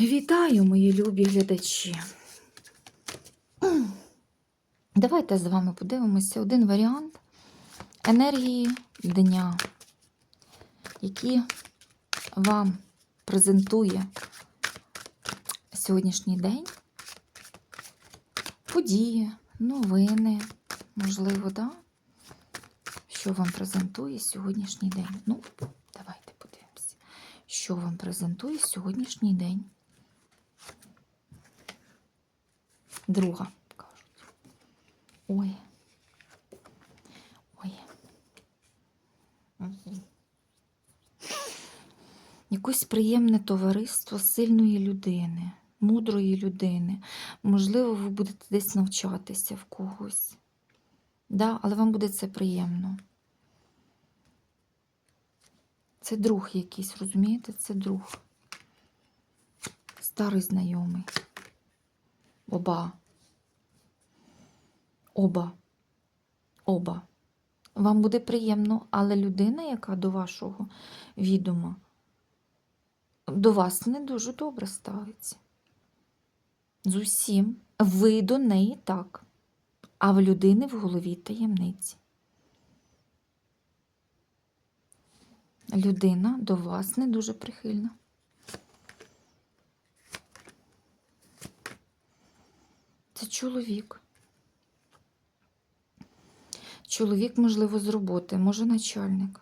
Вітаю, мої любі глядачі. Давайте з вами подивимося один варіант енергії дня, які вам презентує сьогоднішній день. Події, новини, можливо, да? що вам презентує сьогоднішній день. Ну, давайте подивимося, що вам презентує сьогоднішній день. Друга, кажуть. Ой. Ой. Якось приємне товариство сильної людини, мудрої людини. Можливо, ви будете десь навчатися в когось. Да, але вам буде це приємно. Це друг якийсь, розумієте? Це друг. Старий знайомий. Оба. Оба. Оба. Вам буде приємно, але людина, яка до вашого відома, до вас не дуже добре ставиться. З усім. Ви до неї так, а в людини в голові таємниці. Людина до вас не дуже прихильна. Це чоловік. Чоловік, можливо, з роботи, може начальник.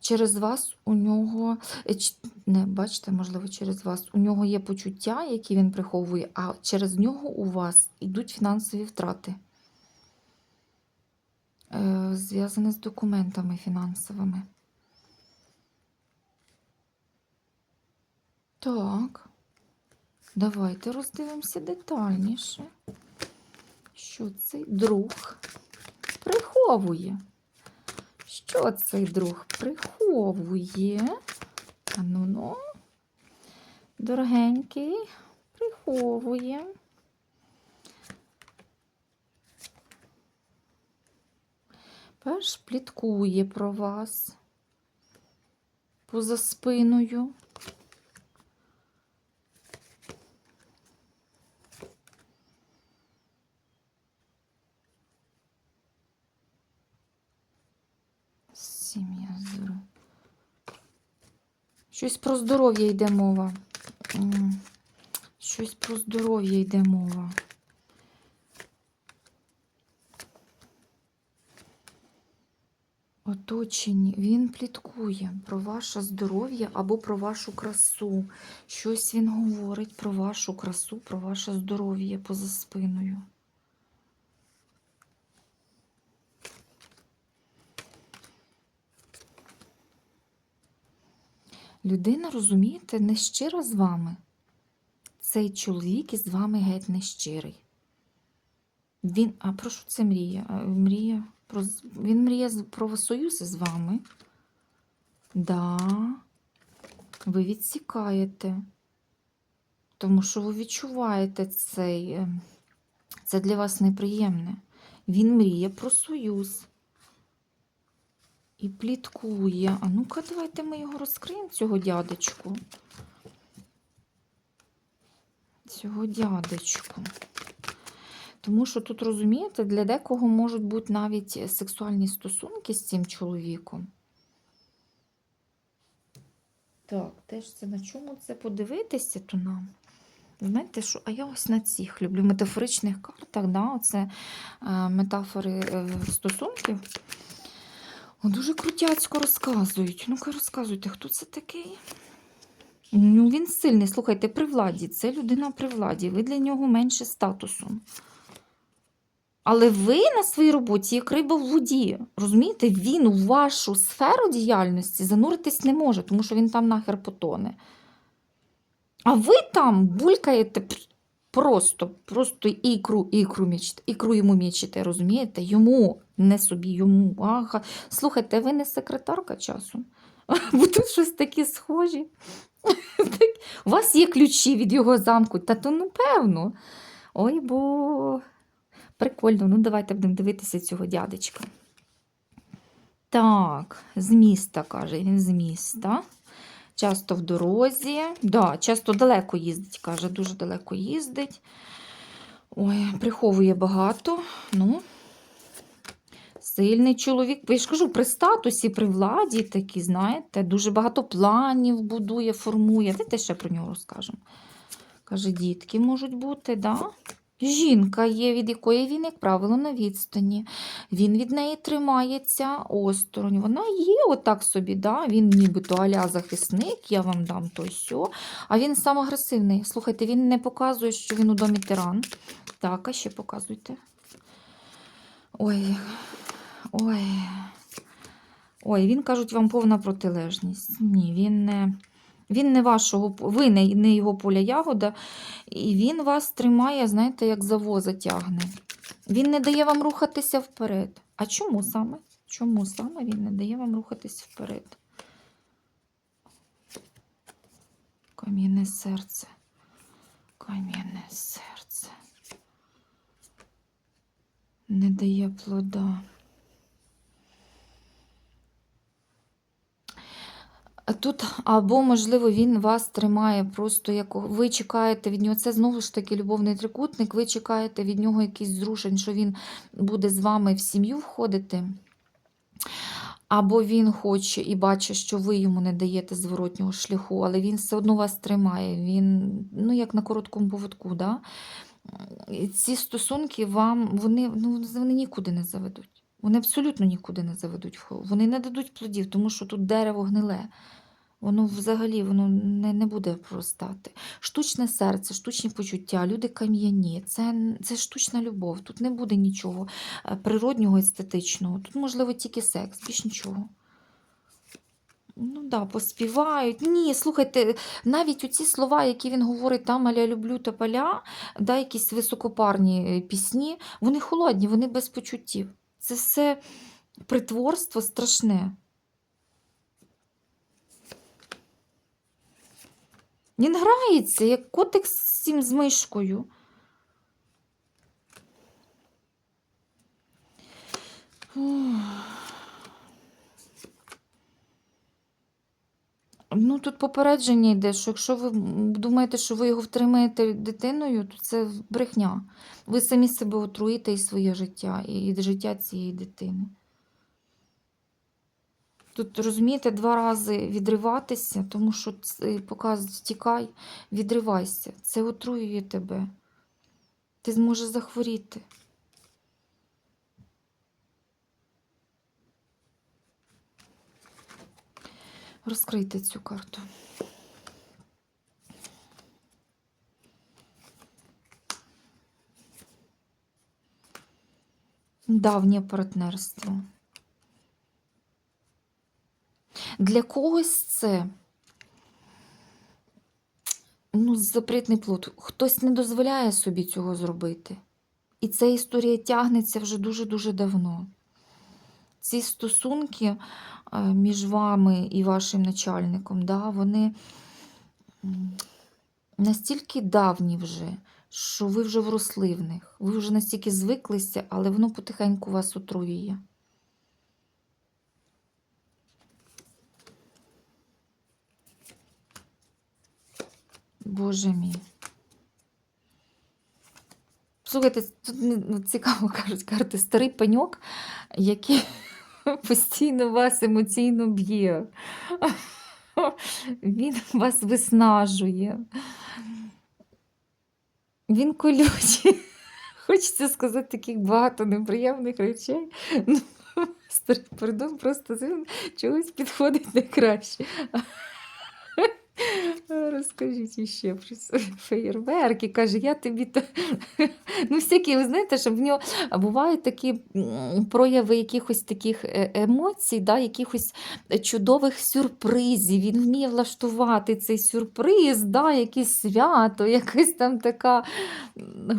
Через вас у нього, е, не бачите, можливо, через вас, у нього є почуття, які він приховує, а через нього у вас йдуть фінансові втрати, е, зв'язані з документами фінансовими. Так. Давайте роздивимося детальніше, що цей друг приховує. Що цей друг приховує? А ну дорогенький, приховує. Перш пліткує про вас поза спиною. Сім'я здоров'я. Щось про здоров'я йде мова. Щось про здоров'я йде мова. Оточені, він пліткує про ваше здоров'я або про вашу красу. Щось він говорить про вашу красу, про ваше здоров'я поза спиною. Людина, розумієте, не щира з вами. Цей чоловік із вами геть не щирий. Він, а про що це мріє? А, Мріє про, він мріє про союз із вами. Да, ви відсікаєте, тому що ви відчуваєте цей, е, це для вас неприємне. Він мріє про союз. І пліткує. А ну-ка, давайте ми його розкриємо, цього дядечку. Цього дядечку. Тому що тут, розумієте, для декого можуть бути навіть сексуальні стосунки з цим чоловіком. Так, теж це на чому це подивитися то нам? Знаєте, що? А я ось на цих люблю метафоричних картах, да, оце е, метафори е, стосунків. О, дуже крутяцько розказують. Ну-ка розказуйте, хто це такий? Ну, він сильний, слухайте, при владі. Це людина при владі. Ви для нього менше статусу. Але ви на своїй роботі як риба в воді. Розумієте, він у вашу сферу діяльності зануритись не може, тому що він там нахер потоне. А ви там булькаєте просто, просто ікру, ікру, мічте, ікру йому мічите, розумієте? Йому, не собі, йому. Ага. Слухайте, ви не секретарка часу. Бо тут щось такі схожі. У вас є ключі від його замку, та то ну певно. Ой, бо прикольно. Ну, давайте будемо дивитися цього дядечка. Так, з міста, каже, він з міста. Часто в дорозі. Да, часто далеко їздить, каже, дуже далеко їздить. Ой, приховує багато. Ну, сильний чоловік. Я ж кажу, при статусі, при владі такі, знаєте, дуже багато планів будує, формує. Давайте ще про нього розкажемо. Каже, дітки можуть бути, да? Жінка є, від якої він, як правило, на відстані. Він від неї тримається осторонь. Вона є отак собі, да? він нібито аля захисник, я вам дам то сьо. А він сам агресивний. Слухайте, він не показує, що він у домі тиран. Так, а ще показуйте. Ой, ой. Ой, він, кажуть, вам повна протилежність. Ні, він не. Він не вашого, ви не, його поля ягода, і він вас тримає, знаєте, як за воза тягне. Він не дає вам рухатися вперед. А чому саме? Чому саме він не дає вам рухатися вперед? Кам'яне серце. Кам'яне серце. Не дає плода. А Тут або, можливо, він вас тримає просто як ви чекаєте від нього. Це знову ж таки любовний трикутник. Ви чекаєте від нього якісь зрушень, що він буде з вами в сім'ю входити. Або він хоче і бачить, що ви йому не даєте зворотнього шляху, але він все одно вас тримає. Він, ну, як на короткому поводку. Да? Ці стосунки вам вони, ну, вони нікуди не заведуть. Вони абсолютно нікуди не заведуть. Вони не дадуть плодів, тому що тут дерево гниле. Воно взагалі воно не, не буде простати. Штучне серце, штучні почуття, люди кам'яні. Це, це штучна любов. Тут не буде нічого е, природнього, естетичного. Тут, можливо, тільки секс, більш нічого. Ну да, поспівають. Ні, слухайте, навіть оці слова, які він говорить там аля люблю та поля, да, якісь високопарні е, пісні, вони холодні, вони без почуттів. Це все притворство страшне. Він грається, як котик з цим з мишкою. Ну, тут попередження йде, що якщо ви думаєте, що ви його втримаєте дитиною, то це брехня. Ви самі себе отруїте і своє життя, і життя цієї дитини. Тут, розумієте, два рази відриватися, тому що показують, тікай, відривайся. Це отруює тебе. Ти зможеш захворіти. Розкрийте цю карту. Давнє партнерство. Для когось це ну, запретний плод. Хтось не дозволяє собі цього зробити. І ця історія тягнеться вже дуже-дуже давно. Ці стосунки між вами і вашим начальником, да, вони настільки давні вже, що ви вже вросли в них. Ви вже настільки звиклися, але воно потихеньку вас отруює. Боже мій. Слухайте, тут ну, цікаво кажуть карти старий пеньок, який постійно вас емоційно б'є. Він вас виснажує. Він колючий. Хочеться сказати таких багато неприємних речей. Ну, Старий передон просто чогось підходить найкраще. Розкажіть іще про феєрверки. Каже, я тобі. то Ну, всякі, ви знаєте, що в нього бувають такі прояви якихось таких е, емоцій, да, якихось чудових сюрпризів. Він вміє влаштувати цей сюрприз, да, якесь свято, якась там така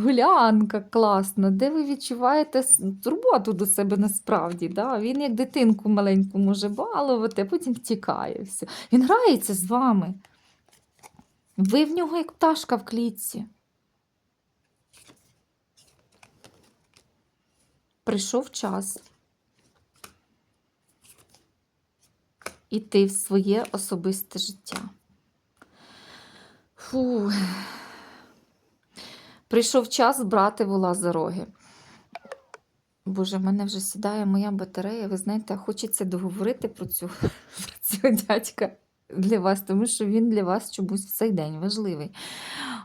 гулянка класна, де ви відчуваєте турботу до себе насправді. Да? Він як дитинку маленьку може балувати, а потім втікає. Все. Він грається з вами. Ви в нього як пташка в клітці. Прийшов час. іти в своє особисте життя. Фу. Прийшов час брати вола за роги. Боже, в мене вже сідає моя батарея. Ви знаєте, хочеться договорити про цю, про цього дядька для вас, тому що він для вас чомусь в цей день важливий.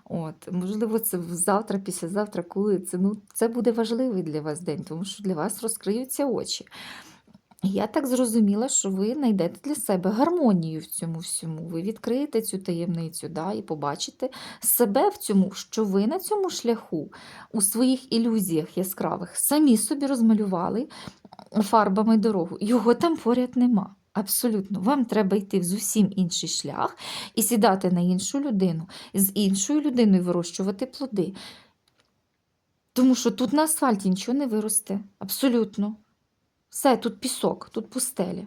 От, можливо, це завтра, післязавтра, коли це, ну, це буде важливий для вас день, тому що для вас розкриються очі. Я так зрозуміла, що ви знайдете для себе гармонію в цьому всьому. Ви відкриєте цю таємницю да, і побачите себе в цьому, що ви на цьому шляху у своїх ілюзіях яскравих самі собі розмалювали фарбами дорогу. Його там поряд нема. Абсолютно, вам треба йти в зовсім інший шлях і сідати на іншу людину, з іншою людиною вирощувати плоди. Тому що тут на асфальті нічого не виросте. Абсолютно. Все, тут пісок, тут пустеля.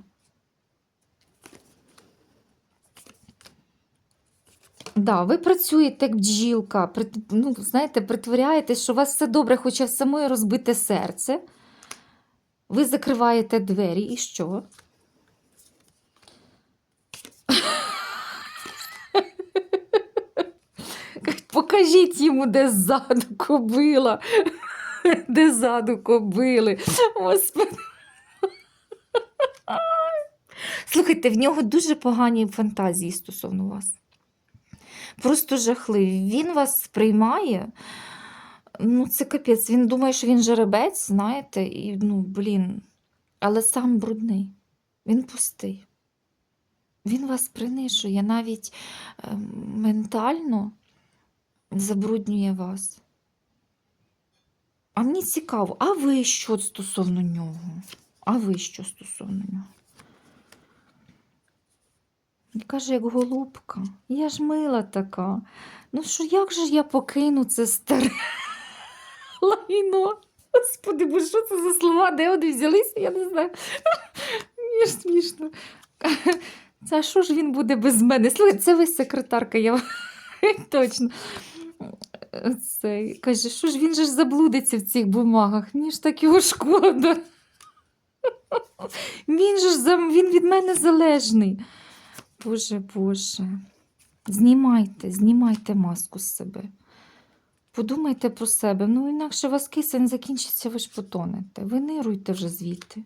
Да, ви працюєте як бджілка, ну, знаєте, притворяєтесь, що у вас все добре, хоча в самої розбите серце. Ви закриваєте двері і що? Покажіть йому, де ззаду кобила. Де ззаду кобили. Господи. Слухайте, в нього дуже погані фантазії стосовно вас. Просто жахливі. Він вас сприймає. Ну, це капець. Він думає, що він жеребець, знаєте, і ну, блін. Але сам брудний. Він пустий. Він вас принижує, навіть е, ментально забруднює вас. А мені цікаво, а ви що стосовно нього? А ви що стосовно нього? І каже, як голубка, я ж мила така. Ну що, як же я покину це старе лайно? Господи, бо що це за слова? Де вони взялися? Я не знаю. Мені ж смішно. Це що ж він буде без мене? Слухай, це ви секретарка, я точно. Це, каже, що ж він же ж заблудиться в цих бумагах? Мені ж так його шкода. Він же ж він від мене залежний. Боже, Боже. Знімайте, знімайте маску з себе. Подумайте про себе. Ну, інакше у вас кисень закінчиться, ви ж потонете. Винируйте вже звідти.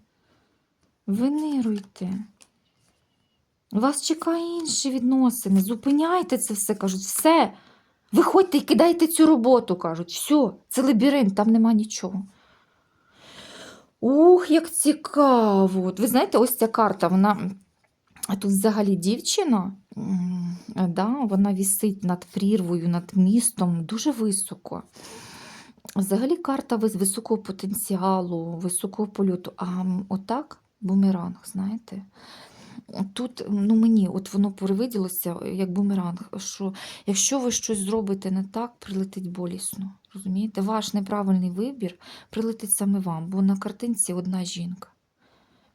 Винируйте. Вас чекає інші відносини. Зупиняйте це все, кажуть, все. Виходьте і кидайте цю роботу, кажуть. Все, це лабіринт, там нема нічого. Ух, як цікаво. Ви знаєте, ось ця карта, вона а тут взагалі дівчина, да, вона вісить над прірвою, над містом дуже високо. Взагалі карта вис- високого потенціалу, високого польоту. А отак бумеранг, знаєте. Тут ну, мені от воно привиділося як бумеранг, що якщо ви щось зробите не так, прилетить болісно. Розумієте? Ваш неправильний вибір прилетить саме вам, бо на картинці одна жінка.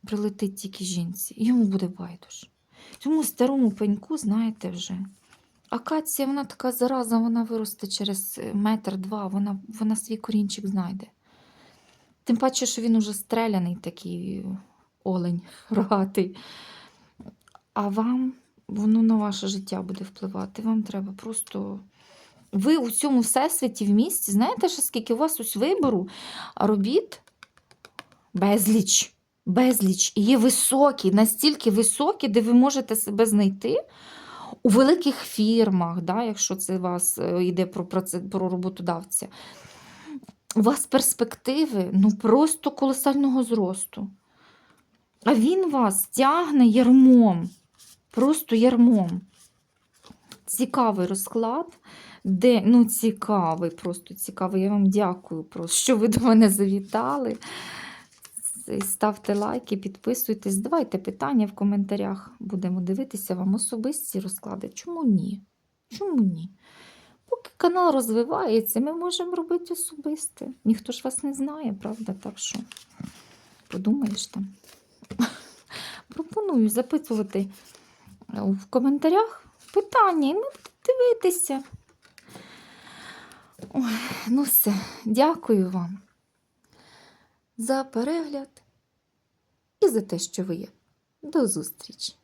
Прилетить тільки жінці, йому буде байдуже. Тому старому пеньку, знаєте вже. Акація, вона така зараза, вона виросте через е, метр-два, вона, вона свій корінчик знайде. Тим паче, що він уже стреляний такий олень рогатий. А вам воно на ваше життя буде впливати. Вам треба просто. Ви у цьому всесвіті в місті, знаєте, що скільки у вас ось вибору робіт? Безліч. Безліч. І є високі, настільки високі, де ви можете себе знайти у великих фірмах, да, якщо це вас е, йде про, про роботодавця. У вас перспективи ну, просто колосального зросту. А він вас тягне ярмом, просто ярмом. Цікавий розклад, де, ну, цікавий, просто цікавий. Я вам дякую, просто, що ви до мене завітали. Ставте лайки, підписуйтесь, задавайте питання в коментарях. Будемо дивитися вам особисті розклади. Чому ні? Чому ні? Поки канал розвивається, ми можемо робити особисте. Ніхто ж вас не знає, правда? Так що подумаєш там. Пропоную запитувати в коментарях питання, і ми будемо дивитися. Ой, ну все, дякую вам за перегляд і за те, що ви є. До зустрічі!